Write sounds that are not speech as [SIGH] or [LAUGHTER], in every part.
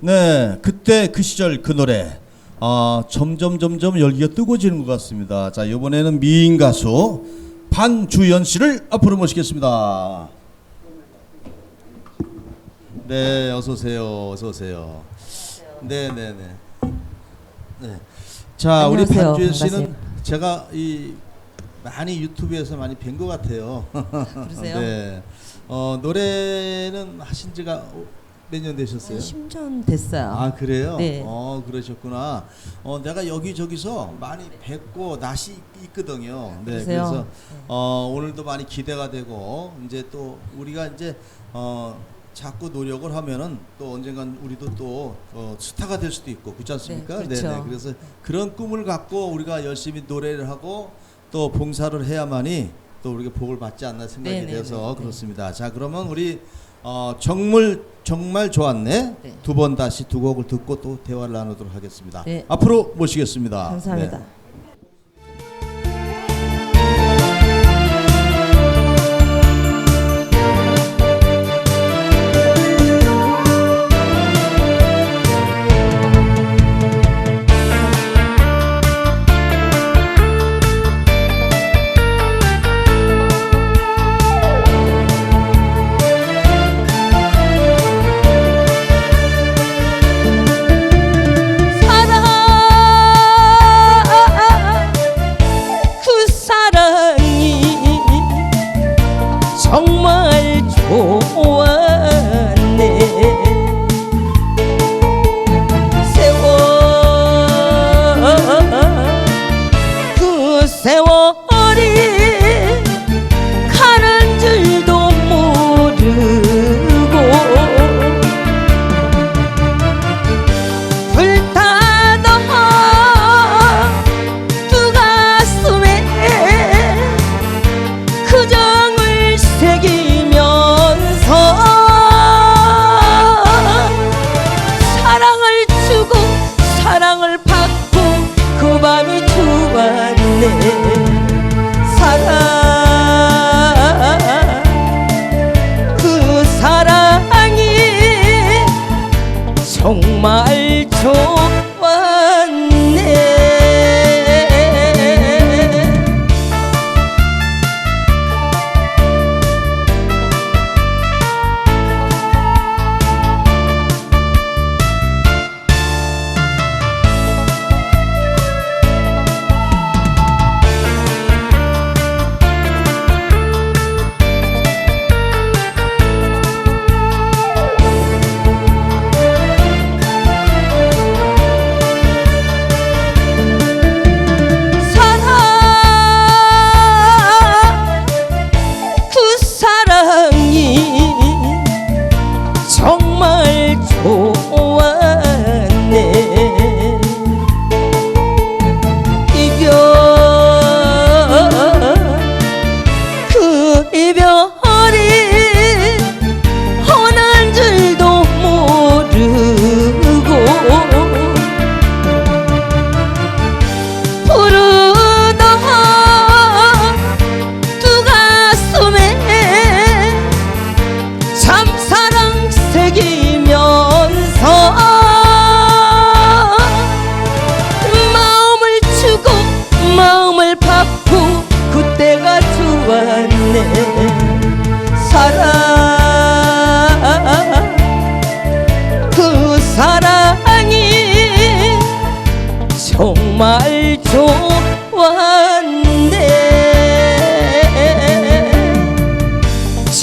네, 그때 그 시절 그 노래. 아, 점점 점점 열기가 뜨거워지는 것 같습니다. 자, 이번에는 미인 가수 반주연 씨를 앞으로 모시겠습니다. 네, 어서 오세요. 어서 오세요. 네, 네, 네. 네. 자, 우리 안녕하세요. 반주연 씨는 반갑습니다. 제가 이 많이 유튜브에서 많이 뵌 것 같아요. [LAUGHS] 그러세요? 네. 어, 노래는 하신 지가 몇 년 되셨어요? 10년 됐어요. 아 그래요? 네. 어 그러셨구나. 어 내가 여기 저기서 많이 뵙고 낯이 있거든요. 네. 그러세요? 그래서 어 오늘도 많이 기대가 되고 이제 또 우리가 이제 어 자꾸 노력을 하면은 또 언젠간 우리도 또 어, 스타가 될 수도 있고 그렇지 않습니까? 네, 그렇죠. 네 그래서 그런 꿈을 갖고 우리가 열심히 노래를 하고 또 봉사를 해야만이 또 우리가 복을 받지 않나 생각이 네, 네, 돼서 네, 네. 그렇습니다. 자 그러면 우리 어, 정말 정말 좋았네. 네. 두 번 다시 두 곡을 듣고 또 대화를 나누도록 하겠습니다. 네. 앞으로 모시겠습니다. 감사합니다. 네. 사랑을 받고 그 밤이 좋았네. 사랑 그 사랑이 정말 좋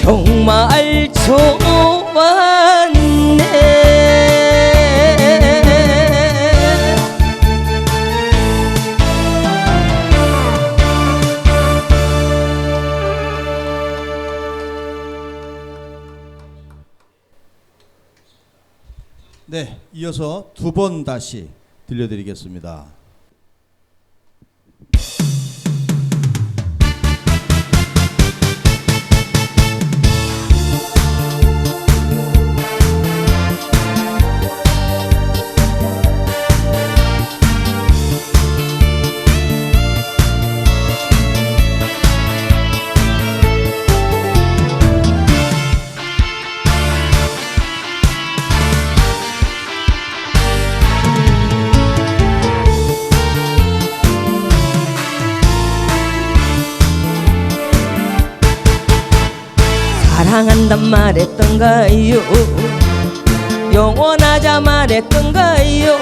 정말 좋았네 네, 이어서 두 번 다시 들려드리겠습니다. 사랑한단 말했던가요. 영원하자 말했던가요.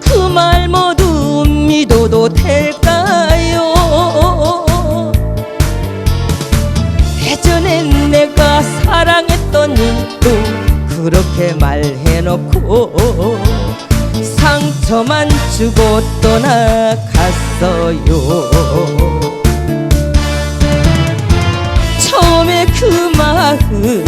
그 말 모두 믿어도 될까요? 예전엔 내가 사랑했더니 또 그렇게 말해놓고 상처만 주고 떠나갔어요 그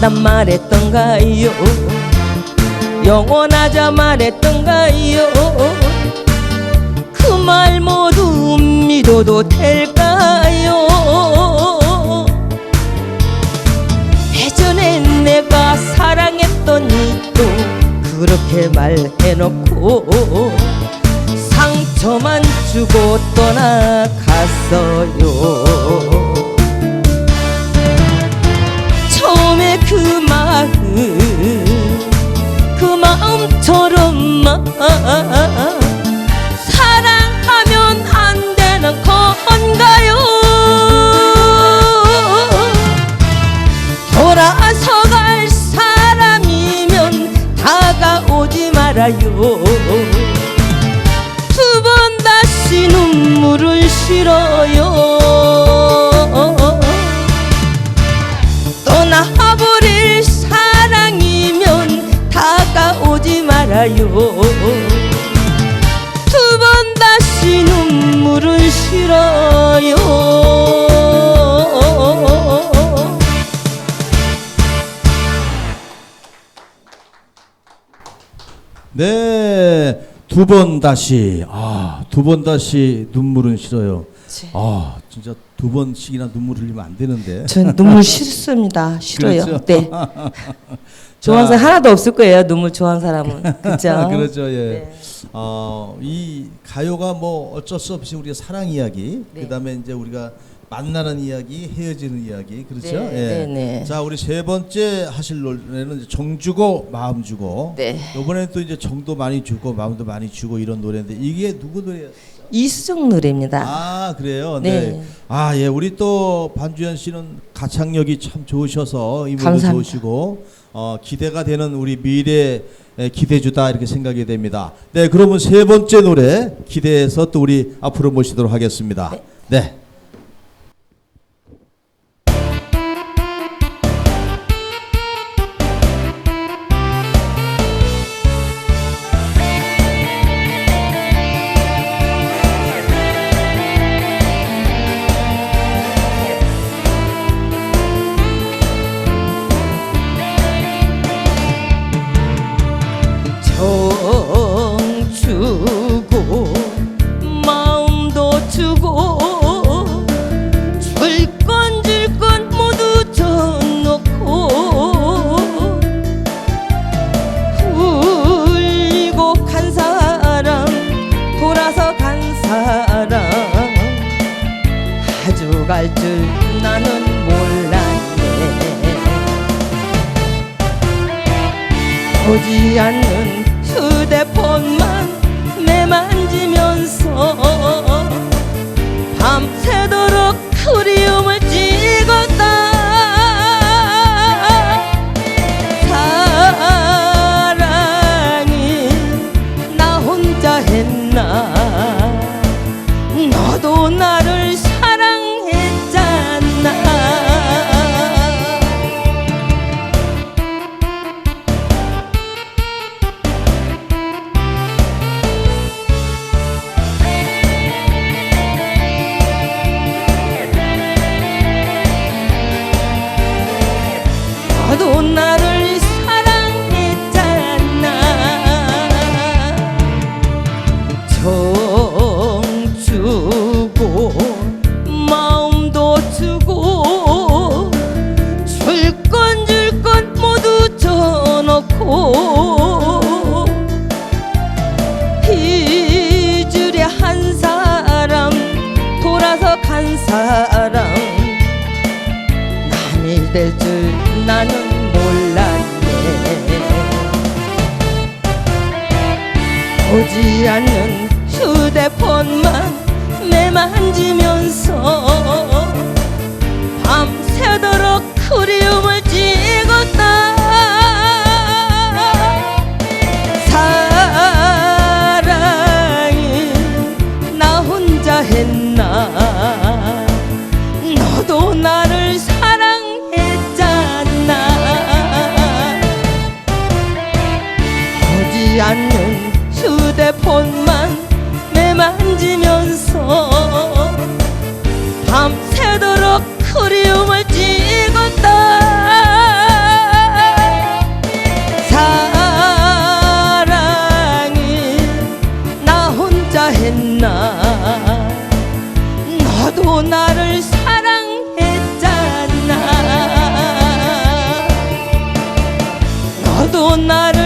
사랑한단 말했던가요. 영원하자 말했던가요. 그 말 모두 믿어도 될까요? 예전엔 내가 사랑했더니 또 그렇게 말해놓고 상처만 주고 떠나갔어요 사랑하면 안 되는 건가요? 돌아서 갈 사람이면 다가오지 말아요. 두 번 다시 눈물을 실어요. 떠나버릴 사랑이면 다가오지 말아요 실어요 네, 두 번 다시 아, 두 번 다시 눈물은 싫어요. 아, 진짜 두 번씩이나 눈물 흘리면 안 되는데. 전 눈물 싫습니다 [LAUGHS] 싫어요 그렇죠. 네 [LAUGHS] 좋아하는 사람 하나도 없을 거예요 눈물 좋아하는 사람은 [LAUGHS] 그죠 그렇죠. 예. 네. 어, 이 가요가 뭐 어쩔 수 없이 우리가 사랑 이야기, 네. 그다음에 이제 우리가 만나는 이야기, 헤어지는 이야기, 그렇죠? 네, 예. 네, 네. 자, 우리 세 번째 하실 노래는 정 주고 마음 주고. 네. 이번에는 또 이제 정도 많이 주고 마음도 많이 주고 이런 노래인데 이게 누구 노래예요? 이수정 노래입니다 아 그래요. 네. 네. 아 예, 우리 또 반주현 씨는 가창력이 참 좋으셔서 이분도. 좋으시고 어, 기대가 되는 우리 미래 기대주다 이렇게 생각이 됩니다. 네, 그러면 세 번째 노래 기대해서 또 우리 앞으로 모시도록 하겠습니다. 네. 정 갈 줄 나는 몰랐네. 보지 않는 보지 않는 휴대폰만 매만지면서 밤새도록 그리움을 했나. 너도 나를 사랑했잖아. 너도 나를